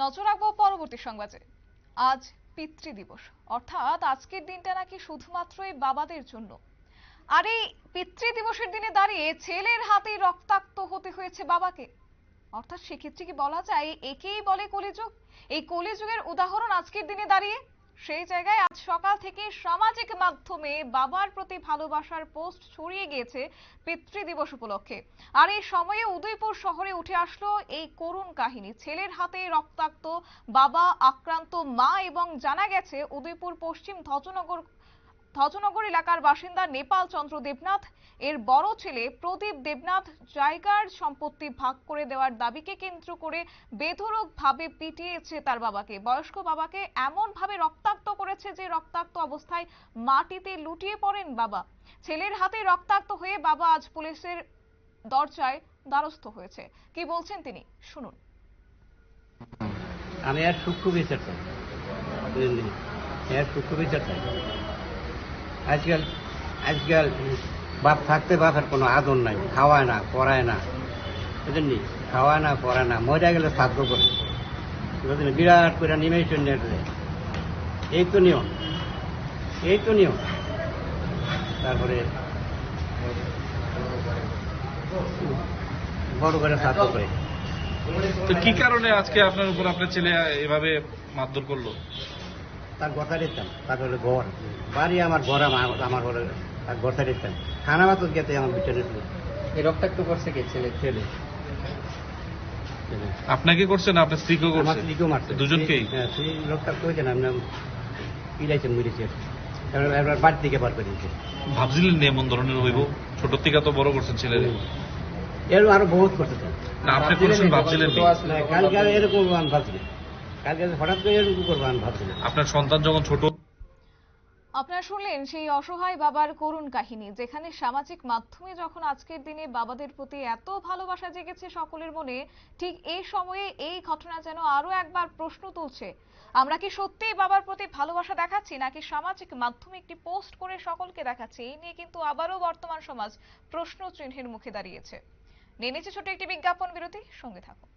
নজর রাখব পরবর্তী সংবাদে। আজ পিতৃ দিবস অর্থাৎ আজকের দিনটা নাকি শুধুমাত্রই বাবাদের জন্য। আর এই পিতৃ দিবসের দিনে দাঁড়িয়ে ছেলের হাতে রক্তাক্ত হতে হয়েছে বাবাকে। অর্থাৎ সেক্ষেত্রে কি বলা যায়, একেই বলে কলিযুগ? এই কলিযুগের উদাহরণ আজকের দিনে দাঁড়িয়ে সেই জায়গায় আজ সকাল থেকে সামাজিক মাধ্যমে বাবার প্রতি ভালোবাসার পোস্ট ছড়িয়ে গিয়েছে পিতৃদিবস উপলক্ষে। আর এই সময়ে উদয়পুর শহরে উঠে আসলো এই করুণ কাহিনী। ছেলের হাতে রক্তাক্ত বাবা, আক্রান্ত মা এবং জানা গেছে, উদয়পুর পশ্চিম ধ্বজনগর ধ্বজনগর এলাকার বাসিন্দা নেপাল চন্দ্র দেবনাথ। এর বড় ছেলে প্রদীপ দেবনাথ জায়গার সম্পত্তি ভাগ করে দেওয়ার দাবিকে কেন্দ্র করে বেধড়ক ভাবে পিটিয়েছে তার বাবাকে। বয়স্ক বাবাকে এমন ভাবে রক্তাক্ত করেছে যে রক্তাক্ত অবস্থায় মাটিতে লুটিয়ে পড়েন বাবা। ছেলের হাতে রক্তাক্ত হয়ে বাবা আজ পুলিশের দরজায় দ্বারস্থ হয়েছে। কি বলছেন তিনি? শুনুন। আমি এর সূক্ষ্ম বিচার চাই। এর সূক্ষ্ম বিচার চাই। আজকাল আজকাল বাপ থাকতে বাপের কোনো আদর নাই, খাওয়ায় না, পড়ায় না বুঝলেন খাওয়ায় না, পড়ায় না, মজা গেলে সাধ্য করে। বুঝলেন বিরাট করে নিমেষণ নেট। এই তো নিয়ম, এই তো নিয়ম। তারপরে বড় করে সাধ্য করে। তো কি কারণে আজকে আপনার উপর আপনার ছেলে এভাবে মারধর করল? তার গড়টা দিতাম। তারপরে ঘর। বাড়ি আমার ঘর আমার আমার ঘরে তার গড়টা দিতাম। খানা ভাত গেতে আমার ভিতরে ছিল এই রক্তাক্ত করছে কে? ছেলে। ছেলে। ছেলে। আপনাকে করছে না আপনার স্ত্রীকেও আমার করছে স্ত্রীকেও মারছে। দুজনকেই? হ্যাঁ সেই লোকটা কইছে না আপনি পিলাইছেন মরেছে এবার বাড়ি থেকে বার করে দিয়েছে। ভাবছিলেন নি এমন ধরনের হইব? ছোট থেকে তো বড় করছেন ছেলেরে। এর আরও বহুত করতে চান আপনি করছেন ভাবছিলেন কালকে এরকম আমি ভাবছিলাম কালকে হঠাৎ করে এরকম করব আমি ভাবছিলাম। আপনার সন্তান যখন ছোট আপনারা শুনলেন সেই অসহায় বাবার করুণ কাহিনী যেখানে সামাজিক মাধ্যমে যখন আজকের দিনে বাবাদের প্রতি এত ভালোবাসা জেগেছে সকলের মনে ঠিক এই সময়ে এই ঘটনা যেন আরও একবার প্রশ্ন তুলছে। আমরা কি সত্যিই বাবার প্রতি ভালোবাসা দেখাচ্ছি নাকি সামাজিক মাধ্যমে একটি পোস্ট করে সকলকে দেখাচ্ছি? এই নিয়ে কিন্তু আবারও বর্তমান সমাজ প্রশ্ন চিহ্নের মুখে দাঁড়িয়েছে। নিচ্ছে ছোট একটি বিজ্ঞাপন বিরতি সঙ্গে থাকুন।